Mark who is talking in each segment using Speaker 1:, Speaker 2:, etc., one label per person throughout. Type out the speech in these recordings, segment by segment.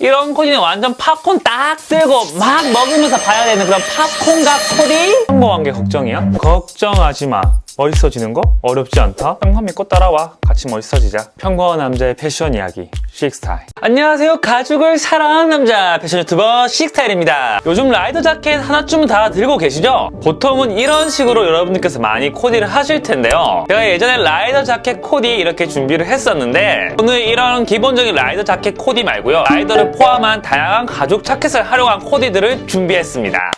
Speaker 1: 이런 코디는 완전 팝콘 딱 들고 막 먹으면서 봐야 되는 그런 팝콘과 코디? 평범한 게 걱정이야? 걱정하지 마. 멋있어지는 거? 어렵지 않다? 평범 믿고 따라와. 같이 멋있어지자. 평범한 남자의 패션 이야기. 식스타일. 안녕하세요. 가죽을 사랑하는 남자 패션 유튜버 식스타일입니다. 요즘 라이더 자켓 하나쯤은 다 들고 계시죠? 보통은 이런 식으로 여러분들께서 많이 코디를 하실 텐데요. 제가 예전에 라이더 자켓 코디 이렇게 준비를 했었는데 오늘 이런 기본적인 라이더 자켓 코디 말고요. 라이더를 포함한 다양한 가죽 자켓을 활용한 코디들을 준비했습니다.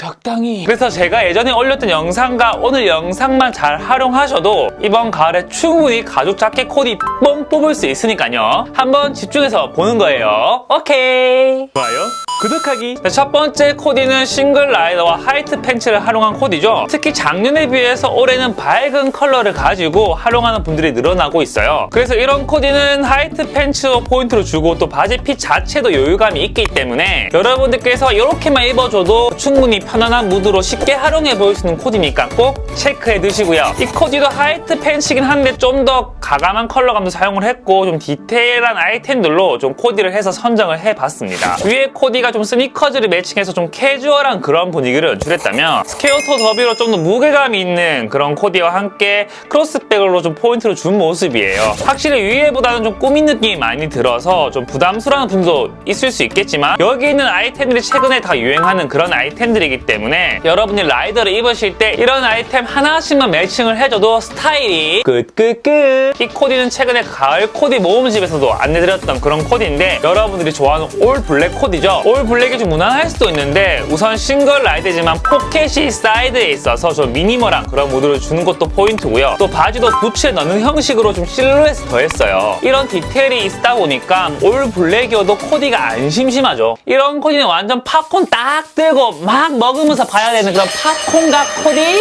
Speaker 1: 적당히. 그래서 제가 예전에 올렸던 영상과 오늘 영상만 잘 활용하셔도 이번 가을에 충분히 가죽 자켓 코디 뽕 뽑을 수 있으니까요. 한번 집중해서 보는 거예요. 오케이. 좋아요. 구독하기. 자, 첫 번째 코디는 싱글 라이더와 하이트 팬츠를 활용한 코디죠. 특히 작년에 비해서 올해는 밝은 컬러를 가지고 활용하는 분들이 늘어나고 있어요. 그래서 이런 코디는 하이트 팬츠로 포인트를 주고 또 바지 핏 자체도 여유감이 있기 때문에 여러분들께서 이렇게만 입어줘도 충분히 편안한 무드로 쉽게 활용해 보일 수 있는 코디니까 꼭 체크해 두시고요. 이 코디도 하이트 팬츠긴 한데 좀 더 가감한 컬러감도 사용을 했고 좀 디테일한 아이템들로 좀 코디를 해서 선정을 해봤습니다. 위에 코디가 좀 스니커즈를 매칭해서 좀 캐주얼한 그런 분위기를 연출했다면 스퀘어토 더비로 좀 더 무게감이 있는 그런 코디와 함께 크로스백으로 좀 포인트를 준 모습이에요. 확실히 위에보다는 좀 꾸민 느낌이 많이 들어서 좀 부담스러운 분도 있을 수 있겠지만 여기 있는 아이템들이 최근에 다 유행하는 그런 아이템들이 기 때문에 여러분이 라이더를 입으실 때 이런 아이템 하나씩만 매칭을 해줘도 스타일이 끝끝끝. 이 코디는 최근에 가을 코디 모음집에서도 안내드렸던 그런 코디인데 여러분들이 좋아하는 올 블랙 코디죠? 올 블랙이 좀 무난할 수도 있는데 우선 싱글 라이드지만 포켓이 사이드에 있어서 좀 미니멀한 그런 무드를 주는 것도 포인트고요. 또 바지도 부츠에 넣는 형식으로 좀 실루엣을 더했어요. 이런 디테일이 있다 보니까 올 블랙이어도 코디가 안 심심하죠. 이런 코디는 완전 팝콘 딱 들고 막 먹으면서 봐야 되는 그런 팝콘과 코디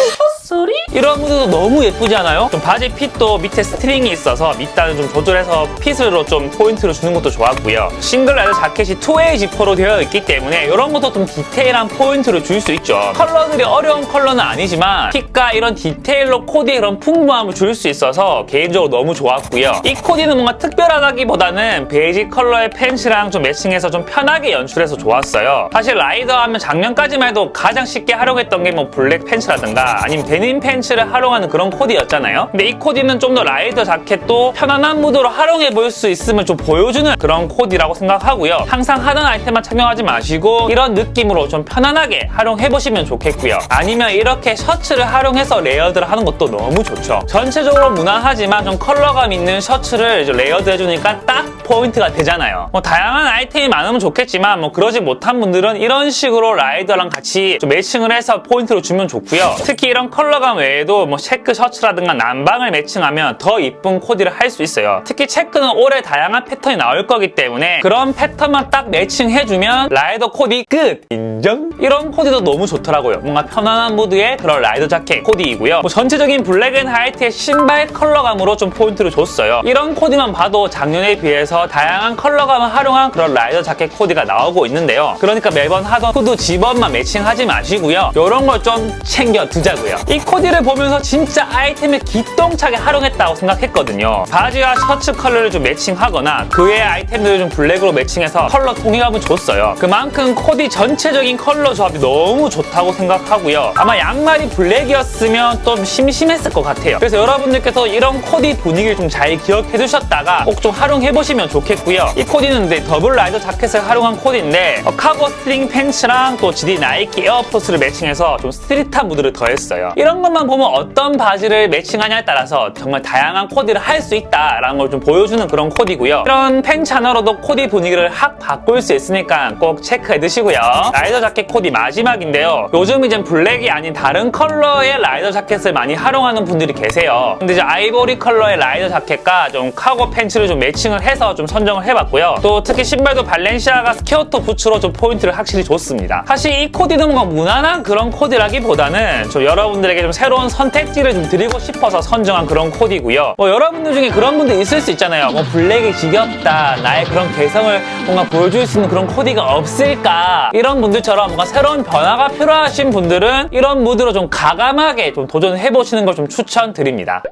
Speaker 1: 소리? 이런 무드도 너무 예쁘지 않아요? 좀 바지 핏도 밑에 스트링이 있어서 밑단을 좀 조절해서 핏으로 좀 포인트를 주는 것도 좋았고요. 싱글 라이더 자켓이 투웨이 지퍼로 되어 있기 때문에 이런 것도 좀 디테일한 포인트를 줄 수 있죠. 컬러들이 어려운 컬러는 아니지만 핏과 이런 디테일로 코디에 그런 풍부함을 줄 수 있어서 개인적으로 너무 좋았고요. 이 코디는 뭔가 특별하다기보다는 베이지 컬러의 팬츠랑 좀 매칭해서 좀 편하게 연출해서 좋았어요. 사실 라이더 하면 작년까지만 해도 가장 쉽게 활용했던 게 뭐 블랙 팬츠라든가 아니면 데님 팬츠를 활용하는 그런 코디였잖아요. 근데 이 코디는 좀 더 라이더 자켓도 편안한 무드로 활용해 볼 수 있음을 좀 보여주는 그런 코디라고 생각하고요. 항상 하던 아이템만 착용하지 마시고 이런 느낌으로 좀 편안하게 활용해 보시면 좋겠고요. 아니면 이렇게 셔츠를 활용해서 레이어드를 하는 것도 너무 좋죠. 전체적으로 무난하지만 좀 컬러감 있는 셔츠를 레이어드 해주니까 딱 포인트가 되잖아요. 뭐 다양한 아이템이 많으면 좋겠지만 뭐 그러지 못한 분들은 이런 식으로 라이더랑 같이 좀 매칭을 해서 포인트를 주면 좋고요. 특히 이런 컬러 감 외에도 뭐 체크 셔츠라든가 남방을 매칭하면 더 이쁜 코디를 할 수 있어요. 특히 체크는 올해 다양한 패턴이 나올 거기 때문에 그런 패턴만 딱 매칭해주면 라이더 코디 끝! 인정? 이런 코디도 너무 좋더라고요. 뭔가 편안한 무드의 그런 라이더 자켓 코디이고요. 뭐 전체적인 블랙 앤 화이트의 신발 컬러감으로 좀 포인트를 줬어요. 이런 코디만 봐도 작년에 비해서 다양한 컬러감을 활용한 그런 라이더 자켓 코디가 나오고 있는데요. 그러니까 매번 하던 후드 집업만 매칭하지 마시고요. 이런 걸 좀 챙겨 두자고요. 이 코디를 보면서 진짜 아이템을 기똥차게 활용했다고 생각했거든요. 바지와 셔츠 컬러를 좀 매칭하거나 그 외의 아이템들을 좀 블랙으로 매칭해서 컬러 통일감을 줬어요. 그만큼 코디 전체적인 컬러 조합이 너무 좋다고 생각하고요. 아마 양말이 블랙이었으면 좀 심심했을 것 같아요. 그래서 여러분들께서 이런 코디 분위기를 좀 잘 기억해 두셨다가 꼭 좀 활용해 보시면 좋겠고요. 이 코디는 근데 더블 라이더 자켓을 활용한 코디인데 어, 카고 스트링 팬츠랑 또 GD 나이키 에어포스를 매칭해서 좀 스트릿한 무드를 더했어요. 이런 것만 보면 어떤 바지를 매칭하냐에 따라서 정말 다양한 코디를 할 수 있다라는 걸 좀 보여주는 그런 코디고요. 이런 팬츠 하나로도 코디 분위기를 확 바꿀 수 있으니까 꼭 체크해 두시고요. 라이더 자켓 코디 마지막인데요. 요즘 이제 블랙이 아닌 다른 컬러의 라이더 자켓을 많이 활용하는 분들이 계세요. 근데 이제 아이보리 컬러의 라이더 자켓과 좀 카고 팬츠를 좀 매칭을 해서 좀 선정을 해봤고요. 또 특히 신발도 발렌시아가 스퀘어토 부츠로 좀 포인트를 확실히 줬습니다. 사실 이 코디는 뭔가 무난한 그런 코디라기보다는 좀 여러분들에게 좀 새로운 선택지를 좀 드리고 싶어서 선정한 그런 코디고요. 뭐 여러분들 중에 그런 분들 있을 수 있잖아요. 뭐 블랙이 지겹다. 나의 그런 개성을 뭔가 보여줄 수 있는 그런 코디가 없을까. 이런 분들처럼 뭔가 새로운 변화가 필요하신 분들은 이런 무드로 좀 가감하게 좀 도전해 보시는 걸 좀 추천드립니다.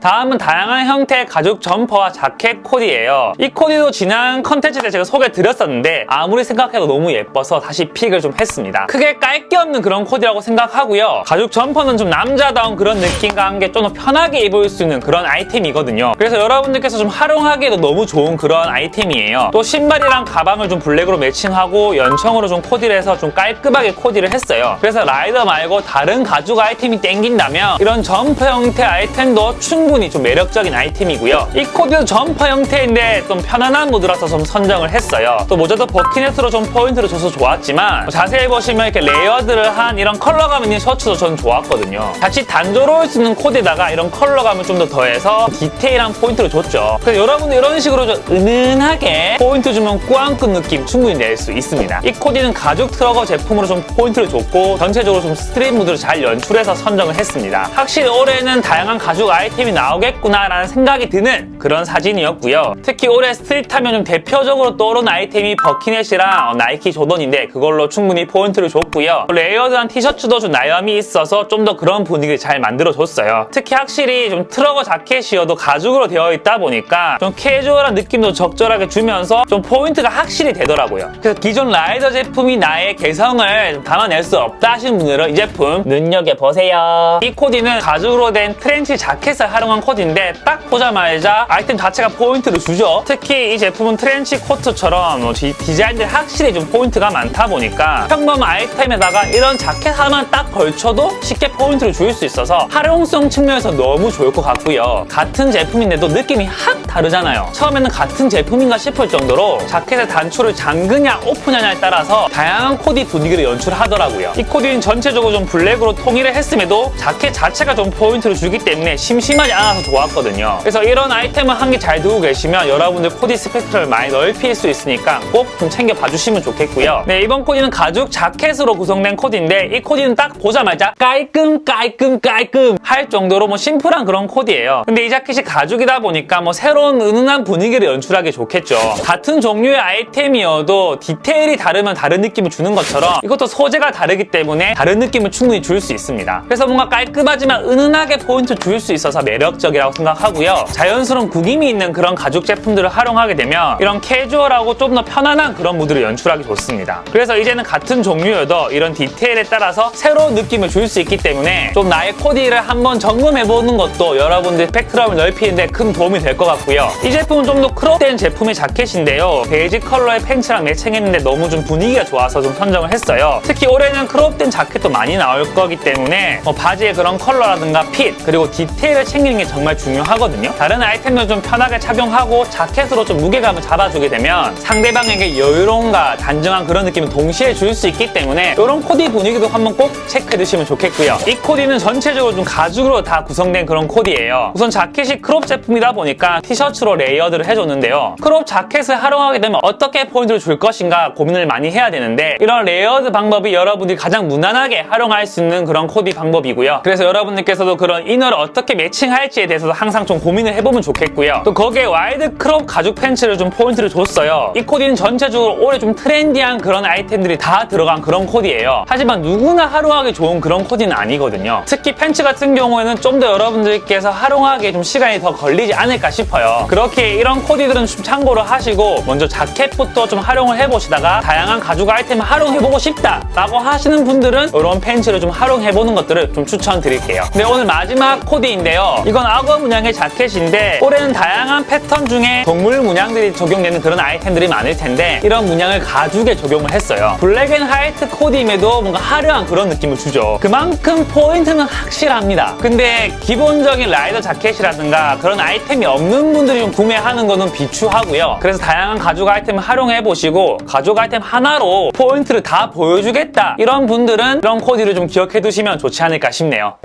Speaker 1: 다음은 다양한 형태의 가죽 점퍼와 자켓 코디예요. 이 코디도 지난 컨텐츠 때 제가 소개 드렸었는데 아무리 생각해도 너무 예뻐서 다시 픽을 좀 했습니다. 크게 깔 게 없는 그런 코디라고 생각하고요. 가죽 점퍼는 좀 남자다운 그런 느낌과 함께 좀 더 편하게 입을 수 있는 그런 아이템이거든요. 그래서 여러분들께서 좀 활용하기에도 너무 좋은 그런 아이템이에요. 또 신발이랑 가방을 좀 블랙으로 매칭하고 연청으로 좀 코디를 해서 좀 깔끔하게 코디를 했어요. 그래서 라이더 말고 다른 가죽 아이템이 땡긴다면 이런 점퍼 형태 아이템도 충분히 좀 매력적인 아이템이고요. 이 코디도 점퍼 형태인데 좀 편안한 무드라서 좀 선정을 했어요. 또 모자도 버키넷으로 좀 포인트를 줘서 좋았지만 뭐 자세히 보시면 이렇게 레이어드를 한 이런 컬러감 있는 셔츠도 전 좋았거든요. 같이 단조로울 수 있는 코디에다가 이런 컬러감을 좀 더 더해서 디테일한 포인트를 줬죠. 그래서 여러분들 이런 식으로 좀 은은하게 포인트 주면 꾸안꾸 느낌 충분히 낼 수 있습니다. 이 코디는 가죽 트러거 제품으로 좀 포인트를 줬고 전체적으로 좀 스트릿 무드를 잘 연출해서 선정을 했습니다. 확실히 올해는 다양한 가죽 아이템이 나오겠구나라는 생각이 드는 그런 사진이었고요. 특히 올해 스트릿하면 좀 대표적으로 떠오르는 아이템이 버키넷이랑 어, 나이키 조던인데 그걸로 충분히 포인트를 줬고요. 레이어드한 티셔츠도 좀 나염이 있어서 좀 더 그런 분위기를 잘 만들어줬어요. 특히 확실히 좀 트러거 자켓이어도 가죽으로 되어 있다 보니까 좀 캐주얼한 느낌도 적절하게 주면서 좀 포인트가 확실히 되더라고요. 그래서 기존 라이더 제품이 나의 개성을 좀 담아낼 수 없다 하시는 분들은 이 제품 눈여겨보세요. 이 코디는 가죽으로 된 트렌치 자켓을 활용 한 코디인데 딱 보자마자 아이템 자체가 포인트를 주죠. 특히 이 제품은 트렌치 코트처럼 뭐 디, 디자인들이 확실히 좀 포인트가 많다 보니까 평범한 아이템에다가 이런 자켓 하나만 딱 걸쳐도 쉽게 포인트를 줄 수 있어서 활용성 측면에서 너무 좋을 것 같고요. 같은 제품인데도 느낌이 확 다르잖아요. 처음에는 같은 제품인가 싶을 정도로 자켓의 단추를 잠그냐 오픈하냐에 따라서 다양한 코디 분위기를 연출하더라고요. 이 코디는 전체적으로 좀 블랙으로 통일을 했음에도 자켓 자체가 좀 포인트를 주기 때문에 심심하지 않아서 좋았거든요. 그래서 이런 아이템을 한개 잘 두고 계시면 여러분들 코디 스펙트럼을 많이 넓힐 수 있으니까 꼭 좀 챙겨봐 주시면 좋겠고요. 네, 이번 코디는 가죽 자켓으로 구성된 코디인데 이 코디는 딱 보자마자 깔끔 깔끔 깔끔 할 정도로 뭐 심플한 그런 코디예요. 근데 이 자켓이 가죽이다 보니까 뭐 새로운 은은한 분위기를 연출하기 좋겠죠. 같은 종류의 아이템이어도 디테일이 다르면 다른 느낌을 주는 것처럼 이것도 소재가 다르기 때문에 다른 느낌을 충분히 줄 수 있습니다. 그래서 뭔가 깔끔하지만 은은하게 포인트 줄 수 있어서 매력 적이라고 생각하고요. 자연스러운 구김이 있는 그런 가죽 제품들을 활용하게 되면 이런 캐주얼하고 좀 더 편안한 그런 무드를 연출하기 좋습니다. 그래서 이제는 같은 종류여도 이런 디테일에 따라서 새로운 느낌을 줄 수 있기 때문에 좀 나의 코디를 한번 점검해보는 것도 여러분들 스펙트럼을 넓히는데 큰 도움이 될 것 같고요. 이 제품은 좀 더 크롭된 제품의 자켓인데요. 베이지 컬러의 팬츠랑 매칭했는데 너무 좀 분위기가 좋아서 좀 선정을 했어요. 특히 올해는 크롭된 자켓도 많이 나올 거기 때문에 뭐 바지의 그런 컬러라든가 핏 그리고 디테일을 챙기는 게 정말 중요하거든요. 다른 아이템도 좀 편하게 착용하고 자켓으로 좀 무게감을 잡아주게 되면 상대방에게 여유로움과 단정한 그런 느낌을 동시에 줄 수 있기 때문에 이런 코디 분위기도 한번 꼭 체크해 두시면 좋겠고요. 이 코디는 전체적으로 좀 가죽으로 다 구성된 그런 코디예요. 우선 자켓이 크롭 제품이다 보니까 티셔츠로 레이어드를 해줬는데요. 크롭 자켓을 활용하게 되면 어떻게 포인트를 줄 것인가 고민을 많이 해야 되는데 이런 레이어드 방법이 여러분들이 가장 무난하게 활용할 수 있는 그런 코디 방법이고요. 그래서 여러분들께서도 그런 이너를 어떻게 매칭할 지에 대해서도 항상 좀 고민을 해보면 좋겠고요. 또 거기에 와이드 크롭 가죽 팬츠를 좀 포인트를 줬어요. 이 코디는 전체적으로 올해 좀 트렌디한 그런 아이템들이 다 들어간 그런 코디예요. 하지만 누구나 활용하기 좋은 그런 코디는 아니거든요. 특히 팬츠 같은 경우에는 좀 더 여러분들께서 활용하기에 좀 시간이 더 걸리지 않을까 싶어요. 그렇게 이런 코디들은 좀 참고를 하시고 먼저 자켓부터 좀 활용을 해보시다가 다양한 가죽 아이템을 활용해보고 싶다 라고 하시는 분들은 이런 팬츠를 좀 활용해보는 것들을 좀 추천드릴게요. 네, 오늘 마지막 코디인데요. 이건 악어 문양의 자켓인데 올해는 다양한 패턴 중에 동물 문양들이 적용되는 그런 아이템들이 많을 텐데 이런 문양을 가죽에 적용을 했어요. 블랙 앤 화이트 코디임에도 뭔가 화려한 그런 느낌을 주죠. 그만큼 포인트는 확실합니다. 근데 기본적인 라이더 자켓이라든가 그런 아이템이 없는 분들이 좀 구매하는 거는 비추하고요. 그래서 다양한 가죽 아이템을 활용해 보시고 가죽 아이템 하나로 포인트를 다 보여주겠다. 이런 분들은 이런 코디를 좀 기억해 두시면 좋지 않을까 싶네요.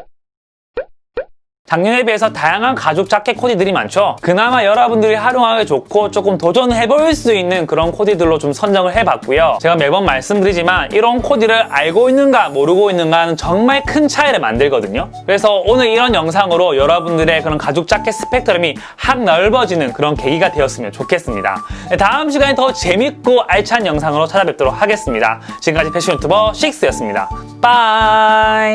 Speaker 1: 작년에 비해서 다양한 가죽 자켓 코디들이 많죠. 그나마 여러분들이 활용하기 좋고 조금 도전해볼 수 있는 그런 코디들로 좀 선정을 해봤고요. 제가 매번 말씀드리지만 이런 코디를 알고 있는가 모르고 있는가는 정말 큰 차이를 만들거든요. 그래서 오늘 이런 영상으로 여러분들의 그런 가죽 자켓 스펙트럼이 확 넓어지는 그런 계기가 되었으면 좋겠습니다. 네, 다음 시간에 더 재밌고 알찬 영상으로 찾아뵙도록 하겠습니다. 지금까지 패션 유튜버 식스였습니다. 빠이!